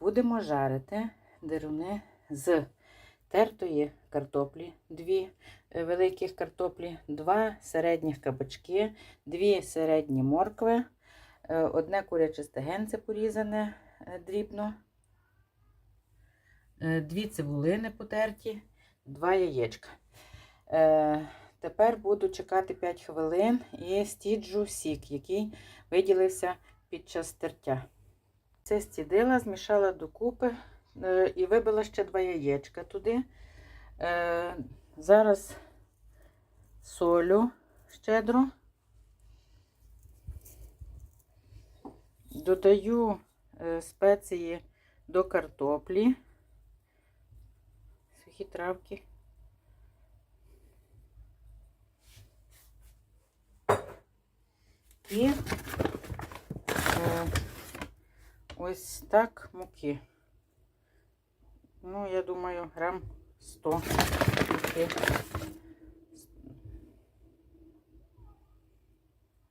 будемо жарити деруни з тертої картоплі, дві е, великих картоплі, два середніх кабачки, дві середні моркви, е, одне куряче стегенце порізане е, дрібно, дві цибулини потерті, два яєчка. Тепер буду чекати 5 хвилин і стіджу сік, який виділився під час тертя. Це стідила, змішала докупи е, і вибила ще два яєчка туди. Е, Зараз солю щедро. Додаю е, спеції до картоплі, сухі травки. І ось так муки. Ну, я думаю, грам 100 муки.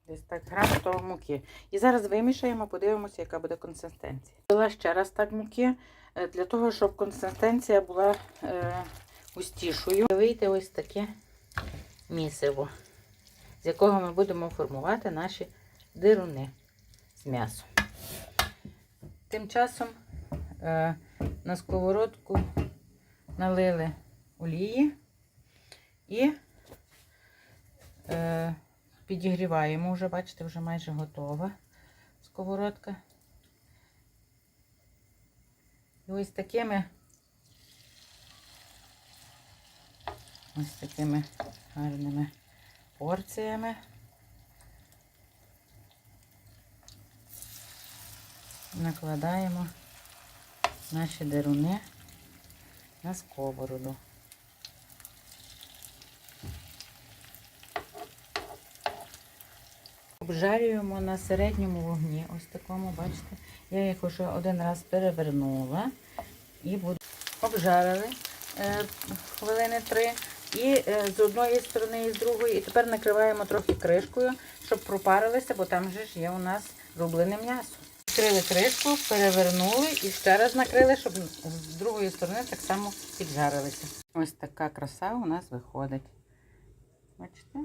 Десь так грам 100 муки. І зараз вимішаємо, подивимося, яка буде консистенція. Дала ще раз так муки, е, для того, щоб консистенція була е, густішою. Вийде ось таке місиво, з якого ми будемо формувати наші дируни з м'ясом. Тим часом е, на сковородку налили олії і е, підігріваємо. Вже, бачите, вже майже готова сковородка. І ось такими ось такими гарними порціями. Накладаємо наші деруни на сковороду. Обжарюємо на середньому вогні. Ось такому, бачите, я їх вже один раз перевернула і буду обжарили е, хвилини три. І е, з одної сторони, і з другої. І тепер накриваємо трохи кришкою, щоб пропарилися, бо там же ж є у нас рублене м'ясо. Відкрили кришку, перевернули і ще раз накрили, щоб з другої сторони так само піджарилися. Ось така краса у нас виходить. Бачите?